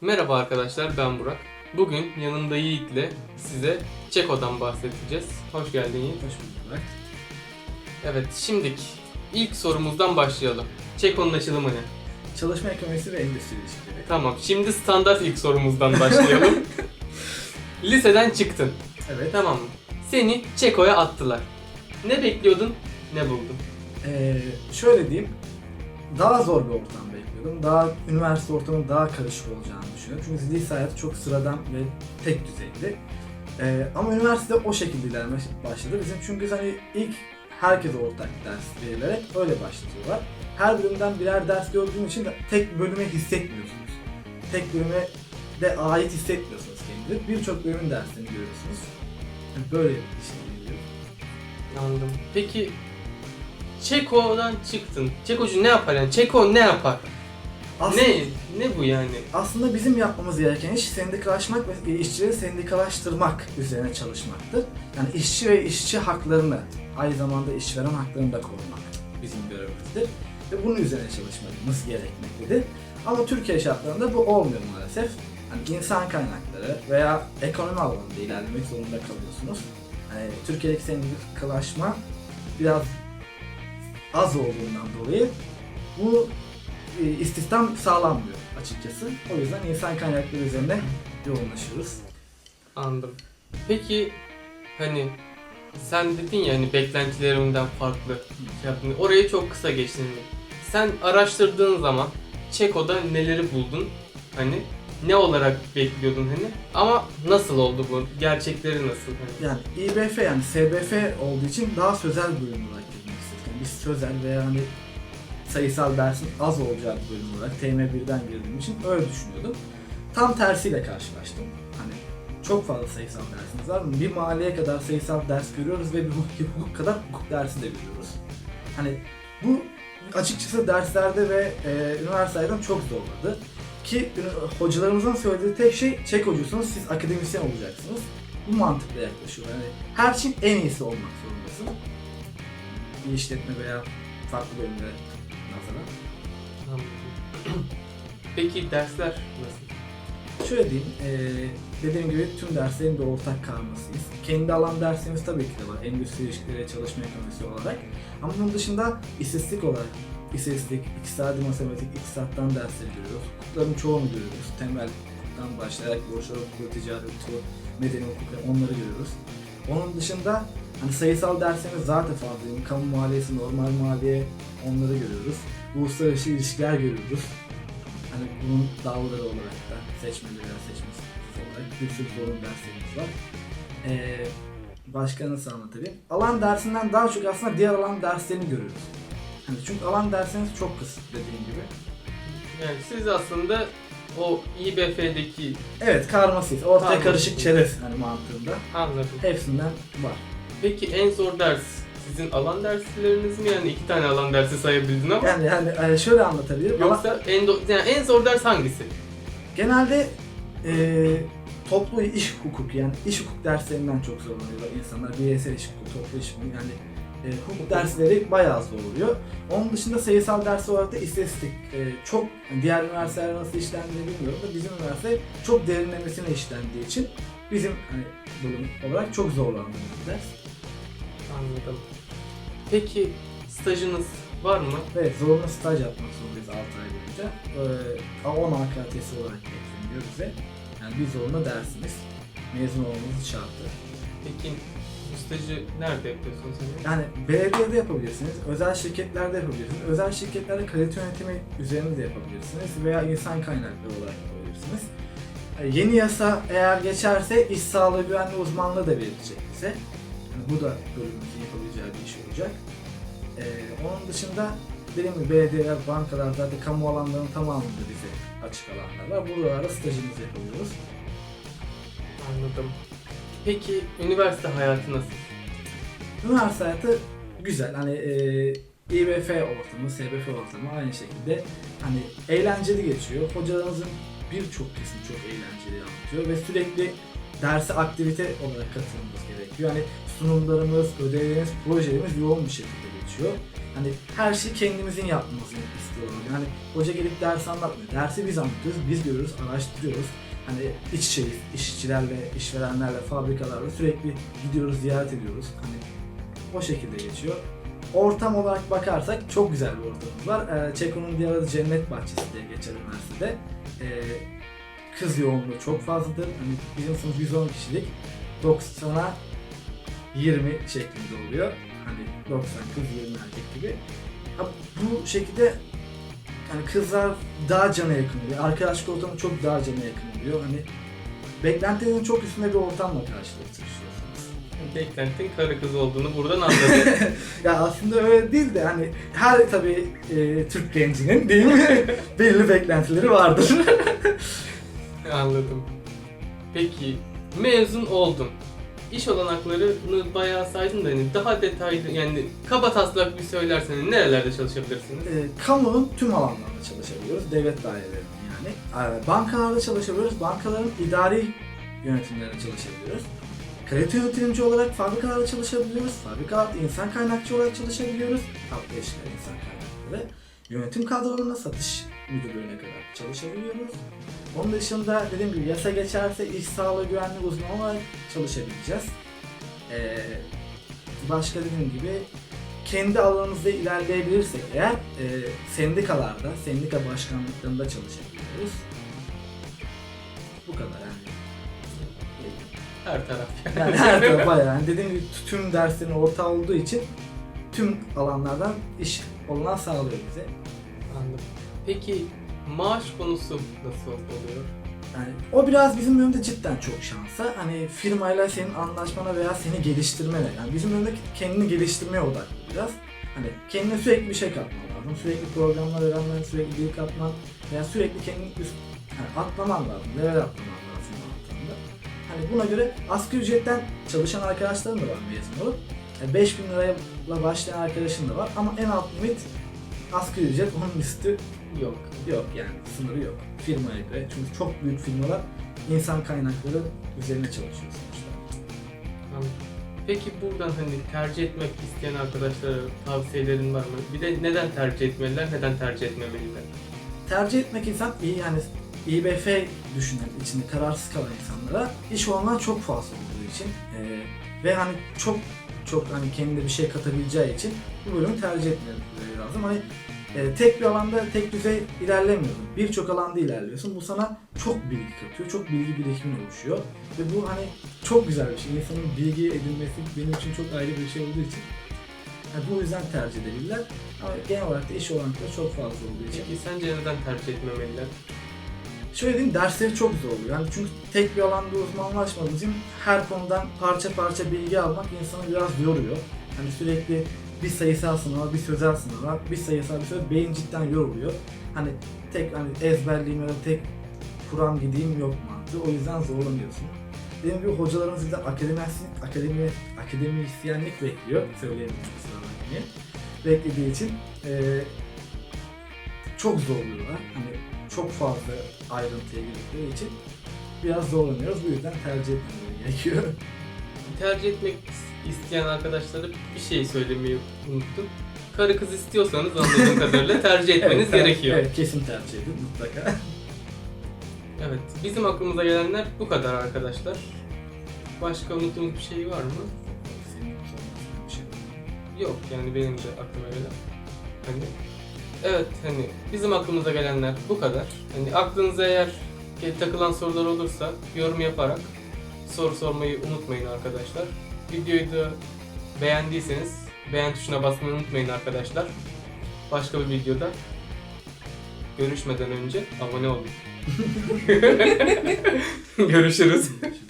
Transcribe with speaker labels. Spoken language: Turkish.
Speaker 1: Merhaba arkadaşlar ben Burak. Bugün yanımda Yiğit'le size Çeko'dan bahsedeceğiz. Hoş geldin Yiğit.
Speaker 2: Hoş bulduk Burak.
Speaker 1: Evet şimdik ilk sorumuzdan başlayalım. Çeko'nun açılımı ne?
Speaker 2: Çalışma ekonomisi ve endüstri ilişkileri.
Speaker 1: Tamam şimdi standart ilk sorumuzdan başlayalım. Liseden çıktın.
Speaker 2: Evet.
Speaker 1: Tamam mı? Seni Çeko'ya attılar. Ne bekliyordun? Ne buldun?
Speaker 2: Ee, şöyle diyeyim. Daha zor bir ortam bekliyordum. Daha üniversite ortamının daha karışık olacağını düşünüyorum. Çünkü lise hayatı çok sıradan ve tek düzeydi. Ee, ama üniversite o şekilde ilerlemeye başladı. Bizim çünkü hani ilk herkese ortak ders verilerek öyle başlatıyorlar. Her bölümden birer ders gördüğün için de tek bölüme hissetmiyorsunuz. Tek bölüme de ait hissetmiyorsunuz kendinizi. Birçok bölümün derslerini görüyorsunuz. Böyle bir şey geliyor.
Speaker 1: Anladım. Peki Çeko'dan çıktın. Çekocu ne yapar yani? Çeko ne yapar?
Speaker 2: Aslında-
Speaker 1: Ne? Ne bu yani?
Speaker 2: Aslında bizim yapmamız gereken iş sendikalaşmak ve işçileri sendikalaştırmak üzerine çalışmaktır. Yani işçi ve işçi haklarını, aynı zamanda işveren haklarını da korumak bizim görevimizdir. Ve bunun üzerine çalışmamız gerekmektedir. Ama Türkiye şartlarında bu olmuyor maalesef. Hani insan kaynakları veya ekonomi alanında ilerlemek zorunda kalıyorsunuz. Hani Türkiye'deki sendikalaşma biraz az olduğundan dolayı bu istihdam sağlanmıyor açıkçası. O yüzden insan kaynakları üzerine yoğunlaşıyoruz.
Speaker 1: Anladım. Peki hani sen dedin ya hani beklentilerimden farklı şey yaptın. Orayı çok kısa geçtin. Sen araştırdığın zaman Çeko'da neleri buldun? Hani ne olarak bekliyordun hani? Ama nasıl oldu bu? Gerçekleri nasıl? Hani?
Speaker 2: Yani İBF yani SBF olduğu için daha sözel bölüm olarak girmek istedik. Yani biz sözel veya hani sayısal dersin az olacağı bir bölüm olarak TM1'den girdiğim için öyle düşünüyordum. Tam tersiyle karşılaştım. Hani çok fazla sayısal dersimiz var. Bir maliye kadar sayısal ders görüyoruz ve bir hukuk, kadar hukuk dersi de görüyoruz. Hani bu açıkçası derslerde ve e, üniversiteden çok zorladı. Ki hocalarımızın söylediği tek şey çek hocusunuz siz akademisyen olacaksınız. Bu mantıkla yaklaşıyor. Yani her şeyin en iyisi olmak zorundasın. Bir işletme veya farklı bölümlere
Speaker 1: Anladım. Peki dersler nasıl?
Speaker 2: Şöyle diyeyim, eee dediğim gibi tüm derslerin bir ortak karmasıyız. Kendi alan derslerimiz tabii ki de var, endüstri ilişkileri, çalışma ekonomisi olarak. Ama bunun dışında istatistik olarak, istatistik, iktisadi matematik, iktisattan dersleri görüyoruz. Hukukların çoğunu görüyoruz. Temel hukuktan başlayarak borçlar hukuku, ticaret hukuku, medeni hukuku onları görüyoruz. Onun dışında hani sayısal derslerimiz zaten fazla. Yani kamu maliyesi, normal maliye onları görüyoruz. Uluslararası ilişkiler görüyoruz. Hani bunun dalları olarak da seçmeli veya seçmesiz olarak bir sürü zorunlu derslerimiz var. Ee, başka nasıl anlatayım? Alan dersinden daha çok aslında diğer alan derslerini görüyoruz. Hani çünkü alan dersleriniz çok kısıtlı dediğim gibi.
Speaker 1: Yani siz aslında o İBF'deki
Speaker 2: Evet karmasıyız. Ortaya karışık çerez hani mantığında.
Speaker 1: anladım.
Speaker 2: Hepsinden var.
Speaker 1: Peki en zor ders sizin alan dersleriniz mi yani iki tane alan dersi sayabildin ama
Speaker 2: Yani yani e, şöyle anlatabilirim.
Speaker 1: Yoksa en do- yani en zor ders hangisi?
Speaker 2: Genelde e, toplu iş hukuku yani iş hukuk derslerinden çok zorlanıyorlar insanlar. Bireysel iş hukuku, toplu iş hukuku yani e, hukuk dersleri bayağı zor oluyor. Onun dışında sayısal ders olarak da istatistik e, çok diğer üniversiteler nasıl işlendiğini bilmiyorum da bizim üniversite çok derinlemesine işlendiği için bizim hani bölüm olarak çok zorlandığımız bir ders.
Speaker 1: Anladım. Peki stajınız var mı?
Speaker 2: Ve zorunlu staj yapmak zorundayız 6 ay boyunca. Ee, 10 AKTS olarak bekleniyor bize. Yani bir zorunlu dersimiz. Mezun olmamız şartı.
Speaker 1: Peki bu stajı nerede yapıyorsun sen?
Speaker 2: Yani belediyede yapabilirsiniz, özel şirketlerde yapabilirsiniz. Özel şirketlerde kalite yönetimi üzerinde de yapabilirsiniz veya insan kaynakları olarak yapabilirsiniz. Ee, Yeni yasa eğer geçerse iş sağlığı güvenliği uzmanlığı da verilecek bize. Yani bu da bölümümüzün yapabileceği bir iş olacak. Ee, onun dışında dediğim gibi belediyeler, bankalar zaten kamu alanlarının tamamında bize açık alanlar var. Buralarda stajımızı yapabiliyoruz.
Speaker 1: Anladım. Peki üniversite hayatı nasıl?
Speaker 2: Üniversite hayatı güzel. Hani e, İBF ortamı, SBF ortamı aynı şekilde hani eğlenceli geçiyor. Hocalarımızın birçok kısmı çok eğlenceli anlatıyor ve sürekli derse aktivite olarak katılmamız gerekiyor. Yani sunumlarımız, ödevlerimiz, projelerimiz yoğun bir şekilde geçiyor. Hani her şeyi kendimizin yapmasını istiyorum. Yani hoca gelip ders anlatmıyor. Dersi biz anlatıyoruz, biz görüyoruz, araştırıyoruz. Hani iç içeyiz, işçilerle, işverenlerle, fabrikalarla sürekli gidiyoruz, ziyaret ediyoruz. Hani o şekilde geçiyor. Ortam olarak bakarsak çok güzel bir ortamımız var. Ee, Çeko'nun diğer adı Cennet Bahçesi diye geçer üniversitede. Ee, kız yoğunluğu çok fazladır. Hani sınıf 110 kişilik. 90'a 20 şeklinde oluyor. Hani 90 kız 20 erkek gibi. Ha, bu şekilde hani kızlar daha cana yakın oluyor. Arkadaşlık ortamı çok daha cana yakın oluyor. Hani beklentilerin çok üstünde bir ortamla karşılaşıyorsunuz.
Speaker 1: Beklentin karı kız olduğunu buradan anladım.
Speaker 2: Ya aslında öyle değil de hani her tabii e, Türk gencinin değil mi belli beklentileri vardır.
Speaker 1: Anladım. Peki mezun oldun. İş olanaklarını bayağı saydın da hani daha detaylı yani kaba taslak bir söylersen hani nerelerde çalışabilirsiniz?
Speaker 2: e, kamunun tüm alanlarında çalışabiliyoruz. Devlet dairelerinde yani. E, bankalarda çalışabiliyoruz. Bankaların idari yönetimlerinde çalışabiliyoruz. Kalite yönetimci olarak fabrikalarda çalışabiliyoruz. Fabrikalarda insan kaynakçı olarak çalışabiliyoruz. Tatlı işler insan kaynakları. Yönetim kadrolarında satış müdürlüğüne kadar çalışabiliyoruz. Onun dışında dediğim gibi yasa geçerse iş sağlığı güvenlik uzmanı olarak çalışabileceğiz. Ee, başka dediğim gibi kendi alanımızda ilerleyebilirsek eğer e, sendikalarda, sendika başkanlıklarında çalışabiliyoruz. Bu kadar yani.
Speaker 1: Her taraf.
Speaker 2: Yani her tarafa yani dediğim gibi tüm derslerin ortağı olduğu için tüm alanlardan iş olanağı sağlıyor bize.
Speaker 1: Anladım. Peki maaş konusu nasıl oluyor?
Speaker 2: Yani o biraz bizim bölümde cidden çok şansa. Hani firmayla senin anlaşmana veya seni geliştirmene. Yani bizim bölümde kendini geliştirmeye odaklı biraz. Hani kendine sürekli bir şey katman lazım. Sürekli programlar öğrenmen, sürekli dil katman veya sürekli kendini üst, yani atlaman lazım. Level atlaman. Hani buna göre asgari ücretten çalışan arkadaşlarım da var mezun olup. Yani 5000 lirayla başlayan arkadaşım da var ama en alt limit asgari ücret onun üstü
Speaker 1: Yok.
Speaker 2: Yok yani sınırı yok firmaya göre. Çünkü çok büyük firmalar insan kaynakları üzerine çalışıyor sonuçta.
Speaker 1: Anladım. Peki buradan hani tercih etmek isteyen arkadaşlara tavsiyelerin var mı? Bir de neden tercih etmeliler, neden tercih etmemeliler?
Speaker 2: Tercih etmek insan iyi yani İBF düşünen, içinde kararsız kalan insanlara iş olmadan çok fazla olduğu için eee, ve hani çok çok hani kendine bir şey katabileceği için bu bölümü tercih etmeleri lazım. Hani e, tek bir alanda tek düzey ilerlemiyorsun. Birçok alanda ilerliyorsun. Bu sana çok bilgi katıyor. Çok bilgi birikimin oluşuyor. Ve bu hani çok güzel bir şey. İnsanın bilgi edinmesi benim için çok ayrı bir şey olduğu için. Yani bu yüzden tercih edebilirler. Ama genel olarak da iş olanakları çok fazla olduğu için.
Speaker 1: Peki sence neden tercih etmemeliler?
Speaker 2: Şöyle diyeyim dersleri çok zor oluyor. Yani çünkü tek bir alanda uzmanlaşmadığımız için her konudan parça parça bilgi almak insanı biraz yoruyor. Hani sürekli bir sayısal sınava, bir sözel sınava, bir sayısal bir sözel beyin cidden yoruluyor. Hani tek hani ezberleyeyim ya da tek kuram gideyim yok mantığı. O yüzden zorlanıyorsun. Dediğim gibi hocalarımız bizden akademisyen, akademi, akademisyenlik bekliyor. Söyleyemiyorum kusura. Beklediği için eee çok zorluyorlar. Hani çok fazla ayrıntıya girdikleri için biraz zorlanıyoruz. Bu yüzden tercih etmeleri gerekiyor.
Speaker 1: Tercih etmek isteyen arkadaşlara bir şey söylemeyi unuttum. Karı kız istiyorsanız anladığım kadarıyla tercih etmeniz
Speaker 2: ter-
Speaker 1: gerekiyor.
Speaker 2: Evet, kesin tercih edin mutlaka.
Speaker 1: Evet, bizim aklımıza gelenler bu kadar arkadaşlar. Başka unuttuğumuz bir şey var mı?
Speaker 2: Senin bir şey?
Speaker 1: Yok yani benim de aklıma gelen. Hani evet hani bizim aklımıza gelenler bu kadar. Hani aklınıza eğer takılan sorular olursa yorum yaparak soru sormayı unutmayın arkadaşlar. Videoyu da beğendiyseniz beğen tuşuna basmayı unutmayın arkadaşlar. Başka bir videoda görüşmeden önce abone olun. Görüşürüz.